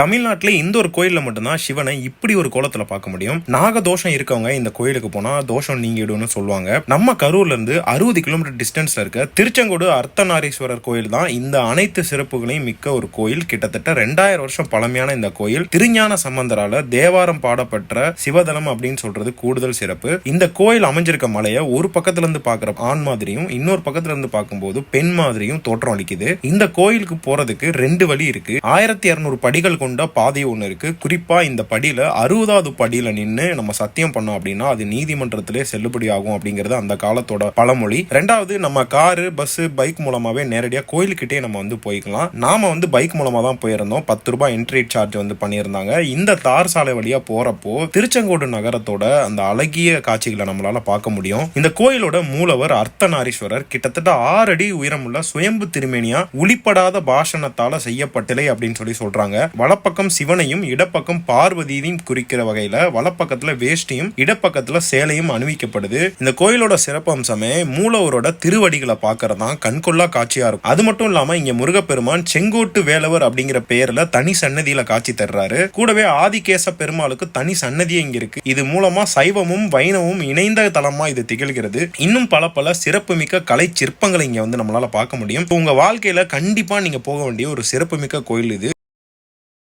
தமிழ்நாட்டிலே இந்த ஒரு கோயில்ல மட்டும்தான் சிவனை இப்படி ஒரு கோலத்தில் பார்க்க முடியும். நாக தோஷம் இருக்கவங்க இந்த கோயிலுக்கு போனால் தோஷம் நீங்கிடும்னு சொல்லுவாங்க. நம்ம கரூர்லேருந்து அறுபது கிலோமீட்டர் டிஸ்டன்ஸில் இருக்க திருச்செங்கோடு அர்த்தநாரீஸ்வரர் கோயில் தான் இந்த அனைத்து சிறப்புகளையும் மிக்க ஒரு கோயில். கிட்டத்தட்ட ரெண்டாயிரம் வருஷம் பழமையான இந்த கோயில். திருஞான சம்பந்தரால தேவாரம் பாடப்பட்ட சிவதலம் அப்படின்னு சொல்றது கூடுதல் சிறப்பு. இந்த கோயில் அமைஞ்சிருக்க மலையை ஒரு பக்கத்துல இருந்து ஆண் மாதிரியும் இன்னொரு பக்கத்துல இருந்து பார்க்கும்போது பெண் மாதிரியும் தோற்றம் அளிக்குது. இந்த கோயிலுக்கு போறதுக்கு ரெண்டு வழி இருக்கு. ஆயிரத்தி இரநூறு படிகள் கொண்ட பாதை ஒன்று இருக்கு. குறிப்பா இந்த படியில அறுபதாவது படியில் நின்று நம்ம சத்தியம் பண்ணோம் அப்படின்னா அது நீதிமன்றத்திலே செல்லுபடி ஆகும் அப்படிங்கிறது அந்த காலத்தோட பழமொழி. ரெண்டாவது நம்ம காரு பஸ்ஸு பைக் மூலமாகவே நேரடியாக கோயிலுக்கிட்டே நம்ம வந்து போய்க்கலாம். நாம வந்து பைக் மூலமாக தான் போயிருந்தோம். பத்து ரூபாய் என்ட்ரி சார்ஜ் வந்து பண்ணியிருந்தாங்க. இந்த தார் சாலை வழியா போகிறப்போ திருச்செங்கோடு நகரத்தோட அந்த அழகிய காட்சிகளை நம்மளால் பார்க்க முடியும். இந்த கோயிலோட மூலவர் அர்த்தநாரீஸ்வரர். கிட்டத்தட்ட ஆறு அடி உயரமுள்ள சுயம்பு திருமேனியா உளிப்படாத பாஷணத்தால் செய்யப்பட்டலை அப்படின்னு சொல்லி சொல்றாங்க. வலப்பக்கம் சிவனையும் இடப்பக்கம் பார்வதியையும் குறிக்கிற வகையில வலப்பக்கத்துல வேஷ்டியும் இடப்பக்கத்துல சேலையும் அணிவிக்கப்படுது. இந்த கோயிலோட சிறப்பு அம்சமே மூலவரோட திருவடிகளை பார்க்கறது தான் கண்கொள்ளா காட்சியா இருக்கும். அது மட்டும் இல்லாம இங்க முருகப்பெருமான் செங்கோட்டு வேலவர் அப்படிங்கிற பெயர்ல தனி சன்னதியில காட்சி தர்றாரு. கூடவே ஆதிகேச பெருமாளுக்கு தனி சன்னதியே இங்க இருக்கு. இது மூலமா சைவமும் வைணவமும் இணைந்த தலமா இது திகழ்கிறது. இன்னும் பல பல சிறப்புமிக்க கலை சிற்பங்களை இங்க வந்து நம்மளால பார்க்க முடியும். உங்க வாழ்க்கையில கண்டிப்பா நீங்க போக வேண்டிய ஒரு சிறப்புமிக்க கோயில் இது.